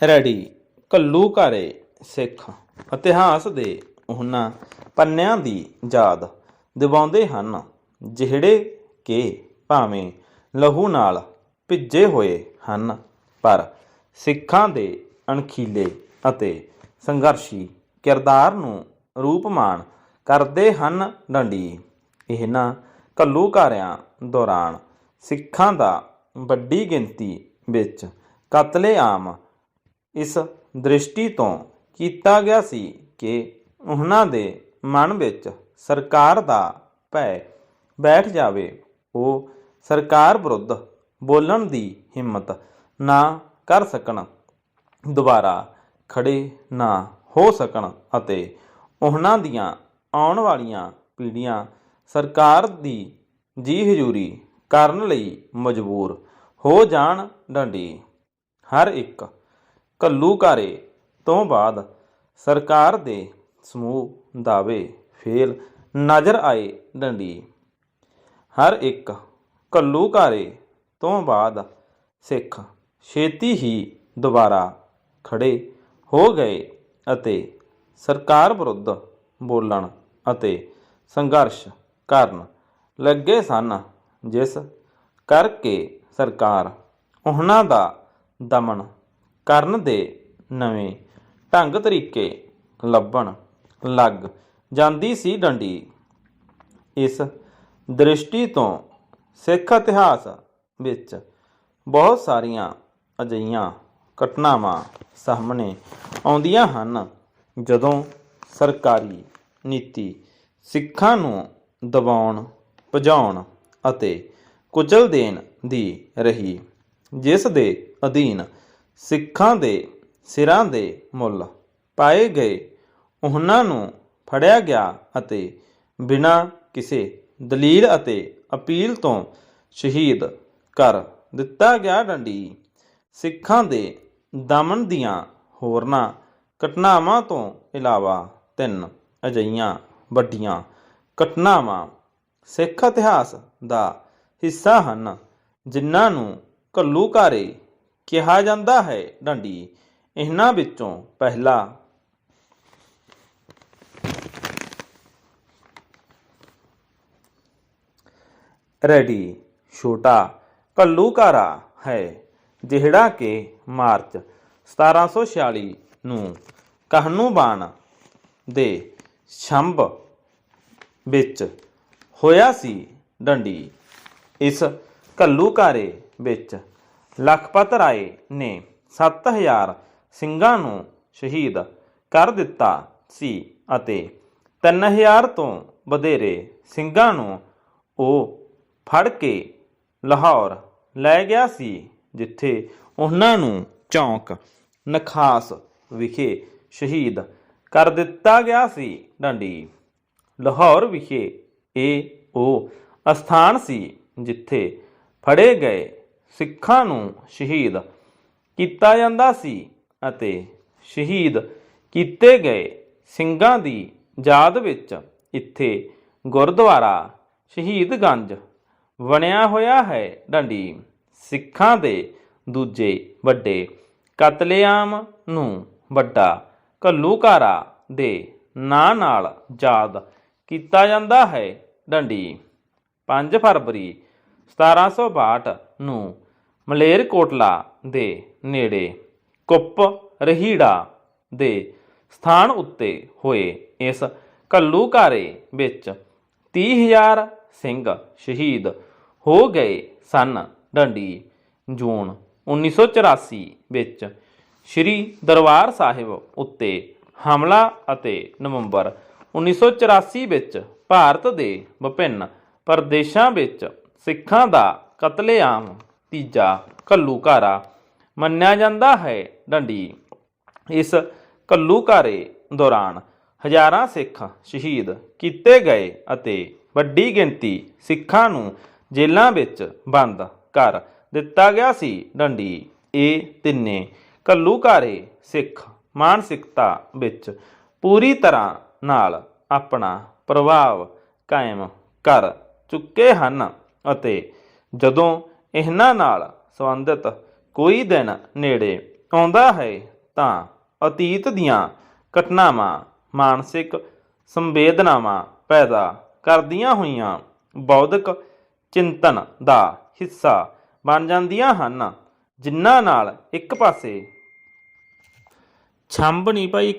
Ready ਕੱਲੂ ਘਾਰੇ ਸਿੱਖ ਇਤਿਹਾਸ ਦੇ ਉਹਨਾਂ ਪੰਨਿਆਂ ਦੀ ਯਾਦ ਦਿਵਾਉਂਦੇ ਹਨ, ਜਿਹੜੇ ਕਿ ਭਾਵੇਂ ਲਹੂ ਨਾਲ ਭਿੱਜੇ ਹੋਏ ਹਨ, ਪਰ ਸਿੱਖਾਂ ਦੇ ਅਣਖੀਲੇ ਅਤੇ ਸੰਘਰਸ਼ੀ ਕਿਰਦਾਰ ਨੂੰ ਰੂਪਮਾਨ ਕਰਦੇ ਹਨ ਡੰਡੀ। ਇਹਨਾਂ ਘੱਲੂਘਾਰਿਆਂ ਦੌਰਾਨ ਸਿੱਖਾਂ ਦਾ ਵੱਡੀ ਗਿਣਤੀ ਵਿੱਚ ਕਤਲੇਆਮ ਇਸ ਦ੍ਰਿਸ਼ਟੀ ਤੋਂ ਕੀਤਾ ਗਿਆ ਸੀ ਕਿ ਉਹਨਾਂ ਦੇ ਮਨ ਵਿੱਚ ਸਰਕਾਰ ਦਾ ਭੈ ਬੈਠ ਜਾਵੇ। ਉਹ ਸਰਕਾਰ ਵਿਰੁੱਧ ਬੋਲਣ ਦੀ ਹਿੰਮਤ ਨਾ ਕਰ ਸਕਣ, ਦੁਬਾਰਾ ਖੜੇ ਨਾ ਹੋ ਸਕਣ ਅਤੇ ਉਹਨਾਂ ਦੀਆਂ ਆਉਣ ਵਾਲੀਆਂ ਪੀੜ੍ਹੀਆਂ ਸਰਕਾਰ ਦੀ ਜੀ ਹਜ਼ੂਰੀ ਕਰਨ ਲਈ ਮਜਬੂਰ ਹੋ ਜਾਣ ਡੰਡੀ। ਹਰ ਇੱਕ ਘੱਲੂਘਾਰੇ ਤੋਂ ਬਾਅਦ ਸਰਕਾਰ ਦੇ ਸਮੂਹ ਦਾਅਵੇ ਫੇਲ ਨਜ਼ਰ ਆਏ ਡੰਡੀ। ਹਰ ਇੱਕ ਘੱਲੂਘਾਰੇ ਤੋਂ ਬਾਅਦ ਸਿੱਖ ਛੇਤੀ ਹੀ ਦੁਬਾਰਾ ਖੜੇ ਹੋ ਗਏ ਅਤੇ ਸਰਕਾਰ ਵਿਰੁੱਧ ਬੋਲਣ ਅਤੇ ਸੰਘਰਸ਼ ਕਰਨ ਲੱਗੇ ਸਨ, ਜਿਸ ਕਰਕੇ ਸਰਕਾਰ ਉਹਨਾਂ ਦਾ ਦਮਨ ਕਰਨ ਦੇ ਨਵੇਂ ਢੰਗ ਤਰੀਕੇ ਲੱਭਣ ਲੱਗ ਜਾਂਦੀ ਸੀ ਡੰਡੀ। ਇਸ ਦ੍ਰਿਸ਼ਟੀ ਤੋਂ ਸਿੱਖ ਇਤਿਹਾਸ ਵਿੱਚ ਬਹੁਤ ਸਾਰੀਆਂ ਅਜਿਹੀਆਂ ਘਟਨਾਵਾਂ ਸਾਹਮਣੇ ਆਉਂਦੀਆਂ ਹਨ, ਜਦੋਂ ਸਰਕਾਰੀ ਨੀਤੀ ਸਿੱਖਾਂ ਨੂੰ ਦਬਾਉਣ, ਭਜਾਉਣ ਅਤੇ ਕੁਚਲ ਦੇਣ ਦੀ ਰਹੀ, ਜਿਸ ਦੇ ਅਧੀਨ ਸਿੱਖਾਂ ਦੇ ਸਿਰਾਂ ਦੇ ਮੁੱਲ ਪਾਏ ਗਏ। ਉਹਨਾਂ ਨੂੰ ਫੜਿਆ ਗਿਆ ਅਤੇ ਬਿਨਾਂ ਕਿਸੇ ਦਲੀਲ ਅਤੇ ਅਪੀਲ ਤੋਂ ਸ਼ਹੀਦ ਕਰ ਦਿੱਤਾ ਗਿਆ ਡੰਡੀ। ਸਿੱਖਾਂ ਦੇ ਦਮਨ ਦੀਆਂ ਹੋਰਨਾਂ ਘਟਨਾਵਾਂ ਤੋਂ ਇਲਾਵਾ ਤਿੰਨ ਅਜਈਆਂ ਵੱਡੀਆਂ ਘਟਨਾਵਾਂ ਸਿੱਖ ਇਤਿਹਾਸ ਦਾ ਹਿੱਸਾ ਹਨ, ਜਿਨ੍ਹਾਂ ਨੂੰ ਘੱਲੂਘਾਰੇ ਕਿਹਾ ਜਾਂਦਾ ਹੈ ਡੰਡੀ। ਇਹਨਾਂ ਵਿੱਚੋਂ ਪਹਿਲਾ ਰੈਡੀ, ਛੋਟਾ ਘੱਲੂਘਾਰਾ ਹੈ, ਜਿਹੜਾ ਕਿ ਮਾਰਚ 1746 ਨੂੰ ਕਾਹਨੂੰਬਾਨ ਦੇ ਛੰਭ ਵਿੱਚ ਹੋਇਆ ਸੀ ਡੰਡੀ। ਇਸ ਘੱਲੂਘਾਰੇ ਵਿੱਚ ਲਖਪਤ ਰਾਏ ਨੇ 7000 ਸਿੰਘਾਂ ਨੂੰ ਸ਼ਹੀਦ ਕਰ ਦਿੱਤਾ ਸੀ ਅਤੇ 3000 ਤੋਂ ਵਧੇਰੇ ਸਿੰਘਾਂ ਨੂੰ ਉਹ ਫੜ ਕੇ ਲਾਹੌਰ ਲੈ ਗਿਆ ਸੀ, ਜਿੱਥੇ ਉਹਨਾਂ ਨੂੰ ਚੌਂਕ ਨਖਾਸ ਵਿਖੇ ਸ਼ਹੀਦ ਕਰ ਦਿੱਤਾ ਗਿਆ ਸੀ। ਡੰਡੀ, ਲਾਹੌਰ ਵਿਖੇ ਇਹ ਉਹ ਅਸਥਾਨ ਸੀ, ਜਿੱਥੇ ਫੜੇ ਗਏ ਸਿੱਖਾਂ ਨੂੰ ਸ਼ਹੀਦ ਕੀਤਾ ਜਾਂਦਾ ਸੀ ਅਤੇ ਸ਼ਹੀਦ ਕੀਤੇ ਗਏ ਸਿੰਘਾਂ ਦੀ ਯਾਦ ਵਿੱਚ ਇੱਥੇ ਗੁਰਦੁਆਰਾ ਸ਼ਹੀਦਗੰਜ ਬਣਿਆ ਹੋਇਆ ਹੈ। ਡੰਡੀ ਸਿੱਖਾਂ ਦੇ ਦੂਜੇ ਵੱਡੇ ਕਤਲੇਆਮ ਨੂੰ ਵੱਡਾ ਘੱਲੂਘਾਰਾ ਦੇ ਨਾਂ ਨਾਲ ਯਾਦ ਕੀਤਾ ਜਾਂਦਾ ਹੈ। ਡੰਡੀ 5 ਫਰਵਰੀ 1762 ਨੂੰ ਮਲੇਰਕੋਟਲਾ ਦੇ ਨੇੜੇ ਕੁੱਪ ਰਹੀੜਾ ਦੇ ਸਥਾਨ ਉੱਤੇ ਹੋਏ ਇਸ ਘੱਲੂਘਾਰੇ ਵਿੱਚ 30000 ਸਿੰਘ ਸ਼ਹੀਦ ਹੋ ਗਏ ਸਨ। ਡੰਡੀ, ਜੂਨ 1984 ਵਿੱਚ ਸ੍ਰੀ ਦਰਬਾਰ ਸਾਹਿਬ ਉੱਤੇ ਹਮਲਾ ਅਤੇ ਨਵੰਬਰ 1984 ਵਿੱਚ ਭਾਰਤ ਦੇ ਵਿਭਿੰਨ ਪ੍ਰਦੇਸ਼ਾਂ ਵਿੱਚ ਸਿੱਖਾਂ ਦਾ ਕਤਲੇਆਮ ਤੀਜਾ ਘੱਲੂਘਾਰਾ ਮੰਨਿਆ ਜਾਂਦਾ ਹੈ ਡੰਡੀ। ਇਸ ਘੱਲੂਘਾਰੇ ਦੌਰਾਨ ਹਜ਼ਾਰਾਂ ਸਿੱਖ ਸ਼ਹੀਦ ਕੀਤੇ ਗਏ ਅਤੇ ਵੱਡੀ ਗਿਣਤੀ ਸਿੱਖਾਂ ਨੂੰ ਜੇਲ੍ਹਾਂ ਵਿੱਚ ਬੰਦ ਕਰ ਦਿੱਤਾ ਗਿਆ ਸੀ। ਡੰਡੀ, ਇਹ ਤਿੰਨੇ ਘੱਲੂਘਾਰੇ ਸਿੱਖ ਮਾਨਸਿਕਤਾ ਵਿੱਚ ਪੂਰੀ ਤਰ੍ਹਾਂ ਨਾਲ ਆਪਣਾ ਪ੍ਰਭਾਵ ਕਾਇਮ ਕਰ ਚੁੱਕੇ ਹਨ। ਅਤੇ ਜਦੋਂ ਇਹਨਾਂ ਨਾਲ ਸੰਬੰਧਿਤ ਕੋਈ ਦਿਨ ਨੇੜੇ ਆਉਂਦਾ ਹੈ ਤਾਂ ਅਤੀਤ ਦੀਆਂ ਘਟਨਾਵਾਂ, ਮਾਨਸਿਕ ਸੰਵੇਦਨਾਵਾਂ ਪੈਦਾ ਕਰਦੀਆਂ ਹੋਈਆਂ ਬੌਧਿਕ ਚਿੰਤਨ ਦਾ ਹਿੱਸਾ ਬਣ ਜਾਂਦੀਆਂ ਹਨ, ਜਿਨ੍ਹਾਂ ਨਾਲ ਇੱਕ ਪਾਸੇ ਛੰਬ ਨਹੀਂ ਭਾਈ